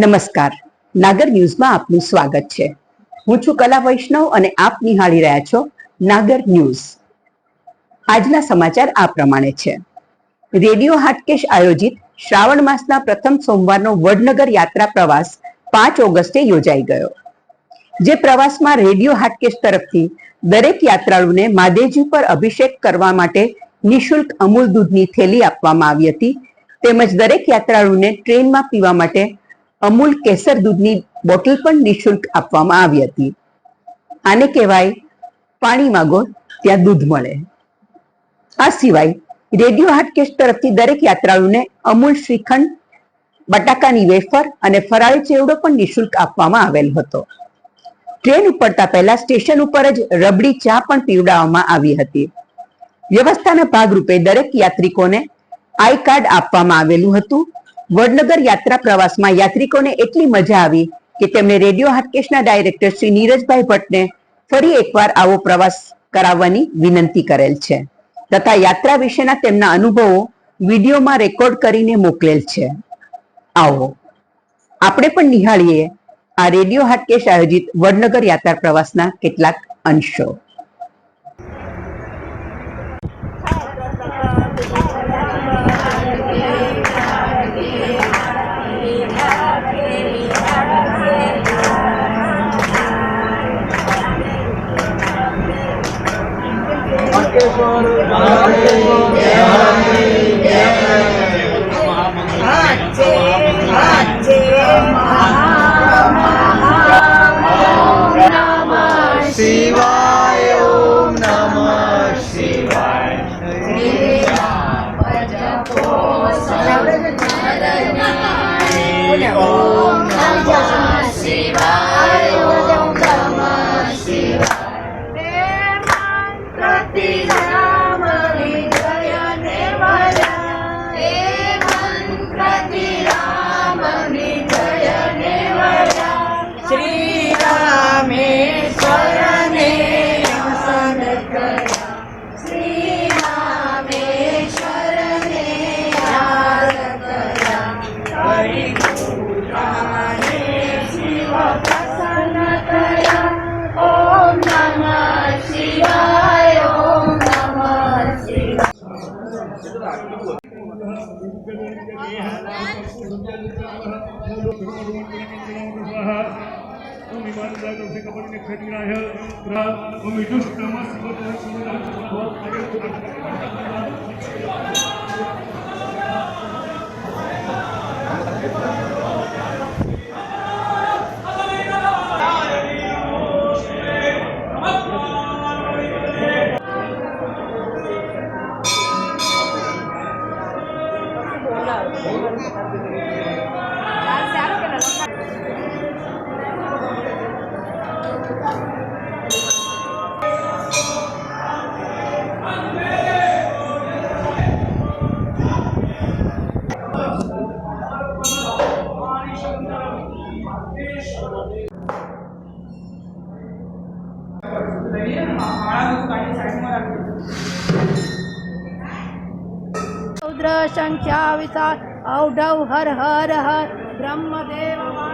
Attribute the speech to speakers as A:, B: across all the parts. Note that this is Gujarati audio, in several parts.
A: નમસ્કાર. નાગર ન્યૂઝમાં આપનું સ્વાગત છે. હું છું કલા વૈષ્ણવ અને આપ નિહાળી રહ્યા છો નાગર ન્યૂઝ. આજના સમાચાર આ પ્રમાણે છે. રેડિયો હાટકેશ આયોજિત શ્રાવણ માસના પ્રથમ સોમવારનો વડનગર યાત્રા પ્રવાસ પાંચ ઓગસ્ટે યોજાઈ ગયો. જે પ્રવાસમાં રેડિયો હાટકેશ તરફથી દરેક યાત્રાળુને માદેજી પર અભિષેક કરવા માટે નિશુલ્ક અમૂલ દૂધની થેલી આપવામાં આવી હતી, તેમજ દરેક યાત્રાળુને ટ્રેનમાં પીવા માટે અમૂલ કેસર દૂધની બોટલ પણ નિઃશુલ્ક આપવામાં આવી હતી. આને કહેવાય પાણી માગો, ત્યાં દૂધ મળે. આ સિવાય રેડિયો હાટકેશ તરફથી દરેક યાત્રાળુને અમૂલ શ્રીખંડ, બટાકાની વેફર અને ફરાળી ચેવડો પણ નિશુલ્ક આપવામાં આવેલ હતો. ટ્રેન ઉપડતા પહેલા સ્ટેશન ઉપર જ રબડી ચા પણ પીવડાવવામાં આવી હતી. વ્યવસ્થાના ભાગરૂપે દરેક યાત્રિકોને આઈ કાર્ડ આપવામાં આવેલું હતું. વડનગર યાત્રા પ્રવાસમાં યાત્રિકોને એટલી મજા આવી કે તેમણે રેડિયો હાટકેશના ડાયરેક્ટર શ્રી નીરજભાઈ ભટ્ટને ફરી એકવાર આવો પ્રવાસ કરાવવાની વિનંતી કરેલ છે. તથા યાત્રા વિશેના તેમના અનુભવો વિડીયોમાં રેકોર્ડ કરીને મોકલેલ છે. આવો. આપણે પણ નિહાળીએ આ રેડિયો હાટકેશ આયોજિત વડનગર યાત્રા પ્રવાસના કેટલાક અંશો.
B: কে করো কে Jadi, Ama o müdür namaz kılmak için
C: રૌદ્ર સંખ્યા વિશાળ ઔઢવ હર હર હર બ્રહ્મદેવ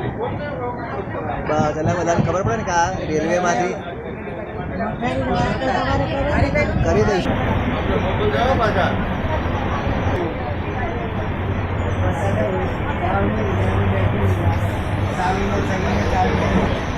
B: બસ એટલે બધાને ખબર પડે ને કે આ રેલવેમાંથી કરી દઈશું.
D: ચાલુ ચાલુ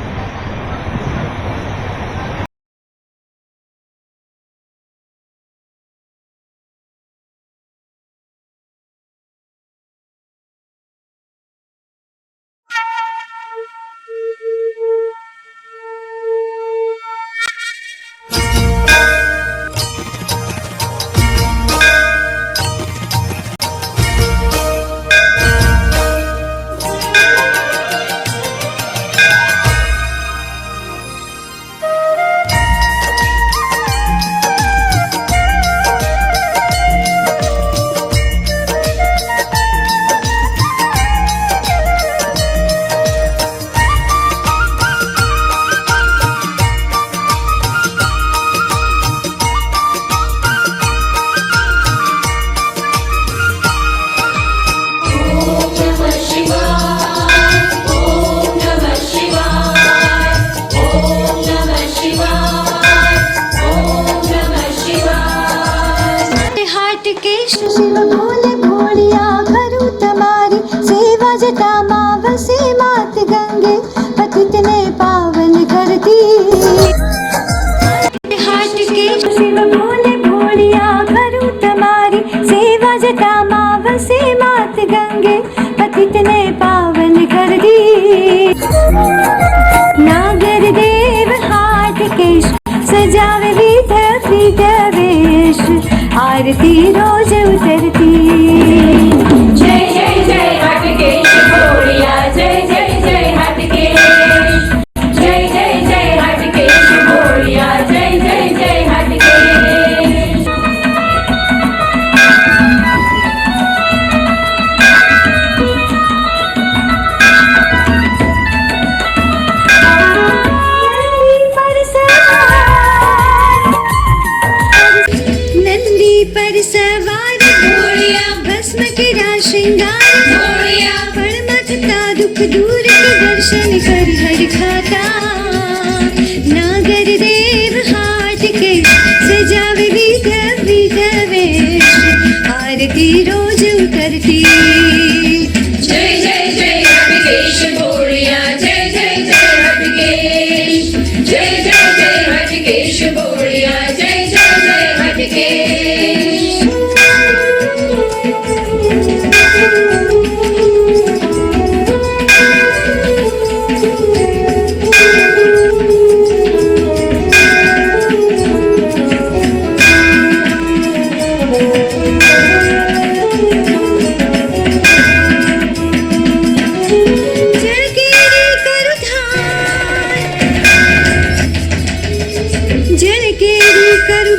D: 休息
E: 了，不累。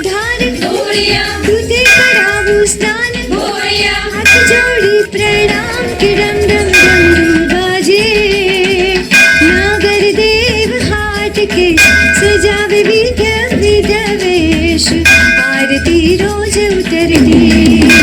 E: ઉધાર ભોળિયા
D: દૂધે કરાવું સ્નાન
E: ભોળિયા
D: હાથ જોડી પ્રણામ કે રમ રમ રમ બાજે નાગર દેવ હાથ કે સજાવે વિધ વિધ આરતી રોજ ઉતરતી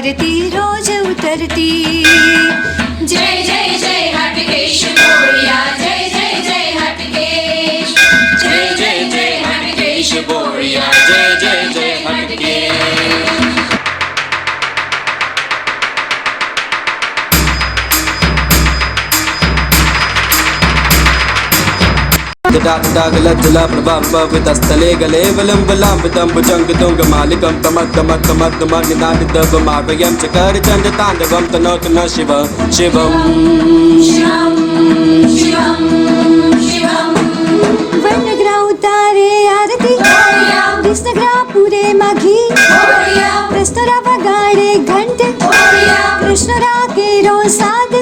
D: ઉતરતી રોજ ઉતરતી
F: డాగలతుల ప్రభావితస్థలే గలేవలం బలాంబితం
E: భుజంగ దొంగ మాలికం
D: కమక్కమక్ కమక్కమ నిదాని
E: దవ
D: మాభయం చకర చండ
E: తాండవం
D: తనోతున శివ శివం
E: કૃષ્ણ
D: રા કેરો સાદ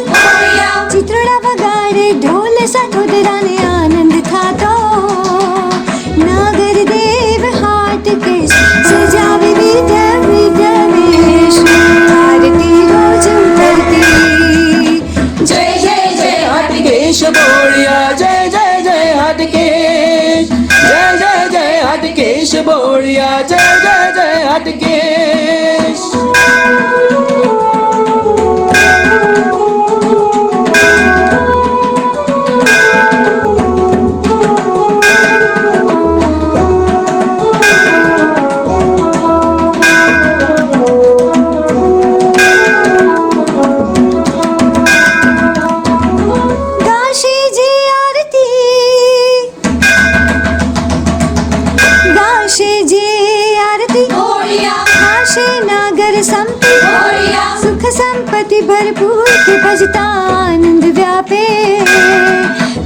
D: संपत्ति भरपूर के भजता आनंद व्यापे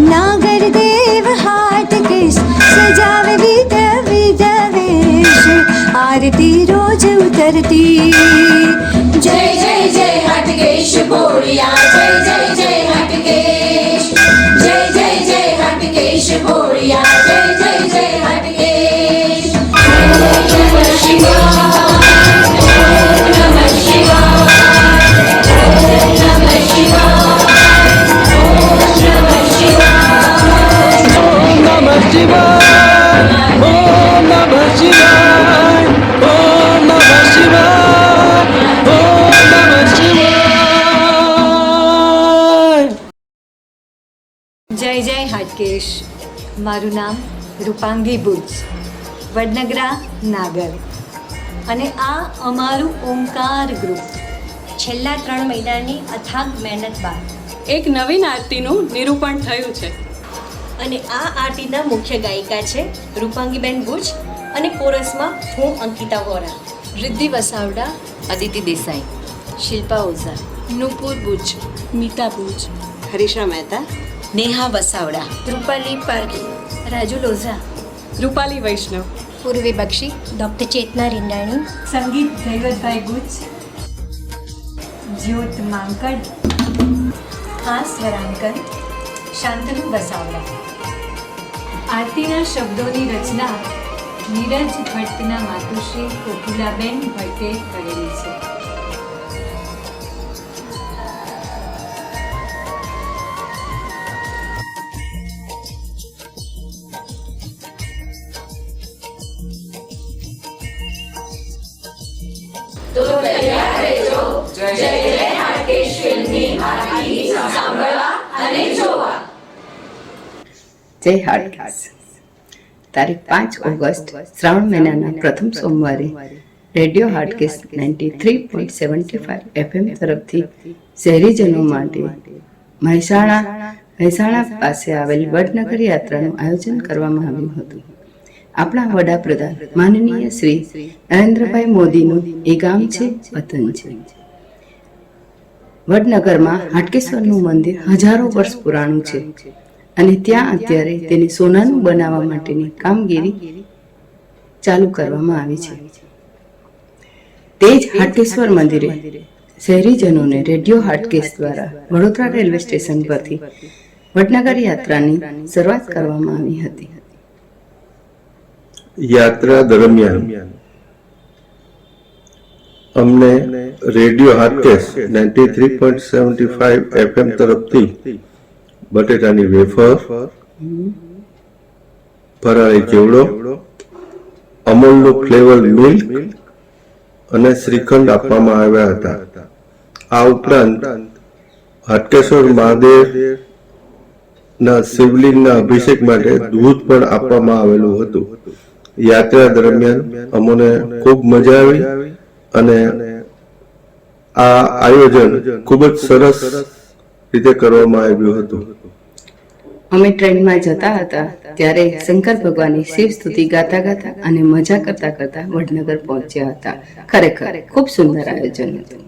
D: नागर देव हाट के सजावे विध विध वेश आरती रोज उतरती
E: जय जय जय हटकेश बोलिया जय जय जय हटकेश जय जय जय हटकेश बोलिया जय जय जय हटकेश ओम
G: જય જય હાટકેશ. મારું નામ રૂપાંગી ભુજ વડનગરા નાગર. અને આ અમારું ઓમકાર ગ્રુપ.
H: છેલ્લા ત્રણ મહિનાની અથાગ મહેનત બાદ.
I: એક નવીન આરતીનું નિરૂપણ થયું છે.
H: અને આ આરતીના મુખ્ય ગાયિકા છે રૂપાંગીબેન ભુજ અને કોરસમાં હું અંકિતા વોરા
G: રિદ્ધિ વસાવડા અદિતિ દેસાઈ શિલ્પા ઓઝા નુપુર ભુજ
I: મીતા ભુજ
H: હરીશા મહેતા
G: નેહા વસાવડા
H: રૂપાલી પારકી
G: રાજુ લોઝા
I: રૂપાલી વૈષ્ણવ
G: પૂર્વી બક્ષી
H: ડૉક્ટર ચેતના રિંડાણી
G: સંગીત દૈવતભાઈ ગુજ જ્યોત માંકડ હાસ સ્વરાંકન શાંતનુ વસાવડા. આરતીના શબ્દોની રચના નીરજ ભટ્ટના માતુશ્રી કોકુલાબેન ભટ્ટે કરેલી છે.
J: જય હાટકેશ. તારીખ પાંચ ઓગસ્ટ શ્રાવણ મહિનાના પ્રથમ સોમવારે radio Hatkesh ninety three point seventy five FM તરફથી શહેરીજનો માટે મહેસાણા મહેસાણા પાસે આવેલ વડનગર યાત્રાનું આયોજન કરવામાં આવ્યું હતું. આપણા વડાપ્રધાન માનનીય શ્રી નરેન્દ્રભાઈ મોદીનું એ ગામ છે વતન છે. વડનગરમાં હાટકેશ્વરનું મંદિર હજારો વર્ષ પુરાણું છે. અને ત્યાં અત્યારે તેને સોનાનું બનાવવા માટેની કામગીરી ચાલુ કરવામાં આવી છે. તે જ હાટેશ્વર મંદિરે શહેરીજનોને રેડિયો હાટકેસ દ્વારા વડોદરા રેલવે સ્ટેશન પરથી વડનગર યાત્રાની શરૂઆત કરવામાં આવી હતી.
K: યાત્રા દરમિયાન અમને radio Hatkesh ninety three point seventy five FM તરફથી બટેટાની વેફર, ફરાળી ચેવડો અમૂલનું ફ્લેવર મિલ્ક અને શ્રીખંડ આપવામાં આવ્યા હતા. આ ઉપરાંત હાટકેશ્વર મહાદેવ ના શિવલિંગના અભિષેક માટે દૂધ પણ આપવામાં આવેલું હતું. યાત્રા દરમિયાન અમને ખૂબ મજા આવી અને આ આયોજન ખૂબ જ સરસ રીતે કરવામાં આવ્યું હતું.
J: અમે ટ્રેનમાં જતા હતા ત્યારે શંકર ભગવાનની શિવ સ્તુતિ ગાતા ગાતા અને મજા કરતા કરતા વડનગર પહોંચ્યા હતા. ખરેખર ખૂબ સુંદર આયોજન હતું.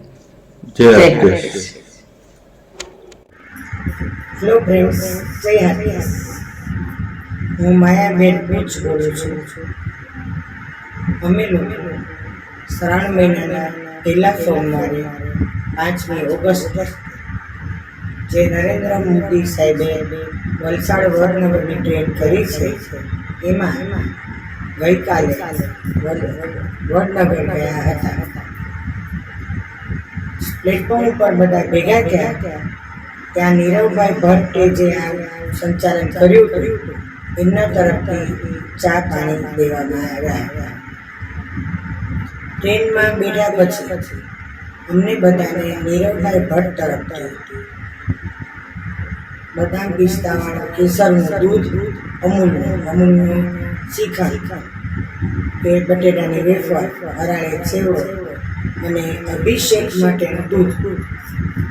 L: હેલો ફ્રેન્ડ્સ જય હાર્દિક હું માયાબેન પૂછ બોલું છું. અમે લોકો શ્રાવણ મહિનાના પહેલા સોમવારે પાંચમી ઓગસ્ટ જે નરેન્દ્ર મોદી સાહેબે વલસાડ વડનગરની ટ્રેન કરી છે, એમાં ગઈકાલે વડ- વડનગર ગયા હતા. પ્લેટફોર્મ ઉપર બધા ભેગા થયા. ત્યાં નીરવભાઈ ભટ્ટે જે આ સંચાલન કર્યું હતું, એમના તરફથી ચા પાણી દેવામાં આવ્યા. ટ્રેનમાં બેઠા પછી અમને બધાને નીરવભાઈ ભટ્ટ તરફથી બદામ પિસ્તાવાળા કેસરનું દૂધ અમૂલનું અમૂલનું શ્રીખંડ. કે બટેટાની વેફર, હરાળે સેવો અને અભિષેક માટેનું દૂધ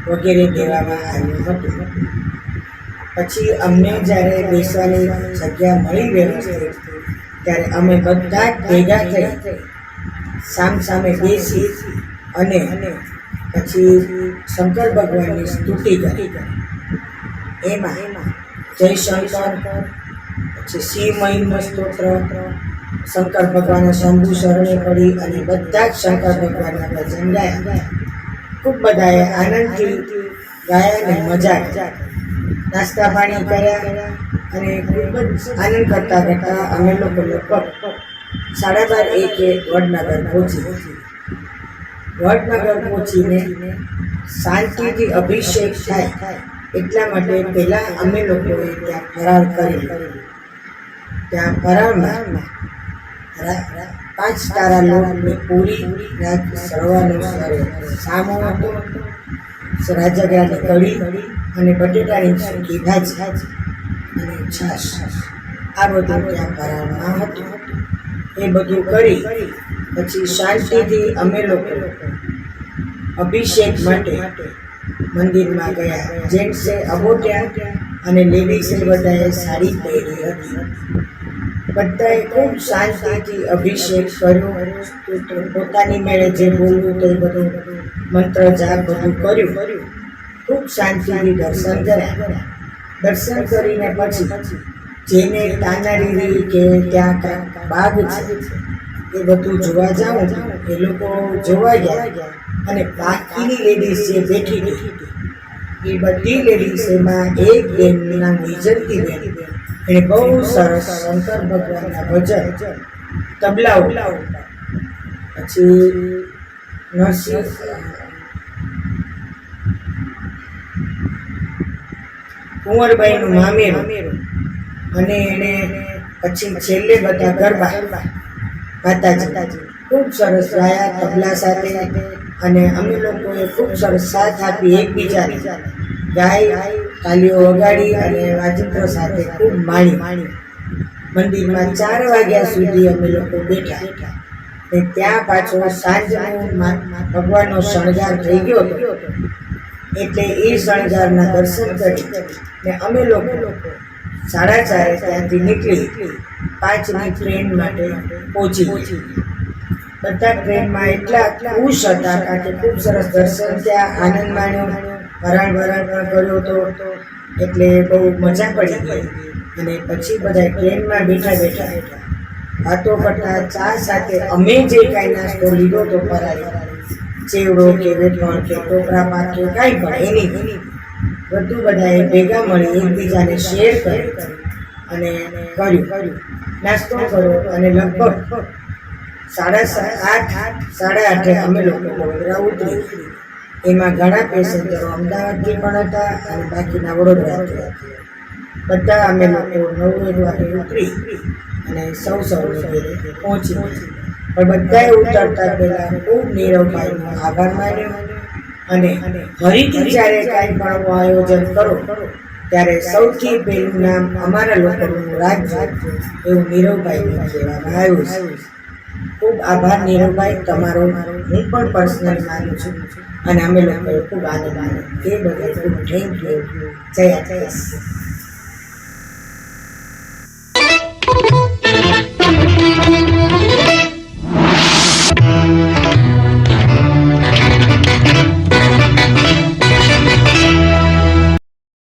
L: વગેરે દેવામાં આવ્યું હતું. પછી અમને જ્યારે બેસવાની જગ્યા મળી વ્યવસ્થિત, ત્યારે અમે બધા જ ભેગા થઈ સામ સામે બેસી અને પછી શંકર ભગવાનની સ્તુતિ કરી. એમાં જય શંકર પછી શિવ મહિમ્ન સ્તોત્ર, શંકર ભગવાનના શંભુ શરણે પડી અને બધા જ શંકર ભગવાનના ભજન ગાયા ખૂબ બધાએ આનંદથી ગાયા અને મજા કરી. નાસ્તા પાણી કર્યા અને ખૂબ જ આનંદ કરતા કરતા અમે લોકો લગભગ સાડા બાર એકે વડનગર પહોંચી. વડનગર પહોંચીને શાંતિથી અભિષેક થાય. એટલા માટે પહેલાં અમે લોકોએ ત્યાં ફરાર કરી. ત્યાં ફરાળમાં રા- પાંચ તારા લોટની પૂરી રાત સરવાનો સામો હતો. રાજગરાની કઢી અને બટેટાની સૂકી ભાજી અને છાશ. આ બધું ત્યાં ફરાળમાં હતું. એ બધું કરી પછી શાંતિથી અમે લોકો અભિષેક માટે મંદિરમાં ગયા. જેન્ટ્સે અબોટ્યા અને લેડીઝે બધાએ સાડી પહેરી હતી. બધાએ ખૂબ શાંતિથી અભિષેક કર્યો. પોતાની મેળે જે બોલવું તે બધું મંત્ર જાપ બધું કર્યું. ખૂબ શાંતિથી દર્શન કર્યા. દર્શન કરીને પછી જેને તાનારીરી કે ત્યાં કાંઈક બાગ છે એ બધું જોવા જાઓ, એ લોકો જોવા ગયા અને બાકીની લેડીઝ જે બેઠી હતી, એ બધી લેડીઝોમાં એક બેનનું નામ વિજંતી બેન એણે બહુ સરસ શંકર ભગવાનના ભજન, તબલા ઉલા પછી નરસિંહ, કુંવરબાઈનું મામેરું, અને એને પછી છેલ્લે બધા ગરબા. માતાજી. ખૂબ સરસ ગાયા તબલા સાથે અને અમે લોકોએ ખૂબ સરસ સાથ આપી એકબીજાને. ગાય તાલીઓ વગાડી અને વાજિંત્ર સાથે ખૂબ માણી. માણી મંદિરમાં ચાર વાગ્યા સુધી અમે લોકો બેઠા. ને ત્યાં પાછો સાંજનો ભગવાનનો શણગાર થઈ ગયો હતો. એટલે એ શણગારના દર્શન કરી. ને અમે લોકો સાડા ચારે ત્યાંથી નીકળી પાંચની ટ્રેન માટે પહોંચી પહોંચી બધા ટ્રેનમાં એટલા ખુશ હતા કારણ કે ખૂબ સરસ દર્શન ત્યાં આનંદ માણ્યો ભરાણ ભરાણ કર્યો હતો એટલે બહુ મજા પડી ગઈ. અને પછી બધા ટ્રેનમાં બેઠા બેઠા વાતો કરતા ચા સાથે અમે જે કાંઈ નાસ્તો લીધો હતો ફરાળી ચેવડો કે વેઠણ કે ટોકરા પાક કે કાંઈ પણ એની એની. બધું બધાએ ભેગા મળી એકબીજાને શેર કરી અને કર્યું. નાસ્તો કર્યો અને લગભગ સાડા આઠ, સાડા આઠે અમે લોકો વડોદરા ઉતરી એમાં ઘણા પેસેન્જરો અમદાવાદથી પણ હતા અને બાકીના વડોદરાથી હતા. બધા અમે લોકો નવ વાગે ઉતરી અને સૌ સૌને ઘેરે પહોંચી. પણ બધાએ ઉતરતા પહેલાં ખૂબ નીરવભાઈનો આભાર માન્યો. અને ફરીથી જ્યારે કાંઈ પણ આયોજન કરો ત્યારે સૌથી પહેલું નામ અમારા લોકોનું રાજ્ય એવું નીરવભાઈને કહેવામાં આવ્યું છે. ખૂબ આભાર નીરવભાઈ તમારો. હું પણ પર્સનલ માનું છું અને અમે લોકોએ ખૂબ આનંદ માન્યો તે બદલ ખૂબ થેન્ક યુ જય આકાશ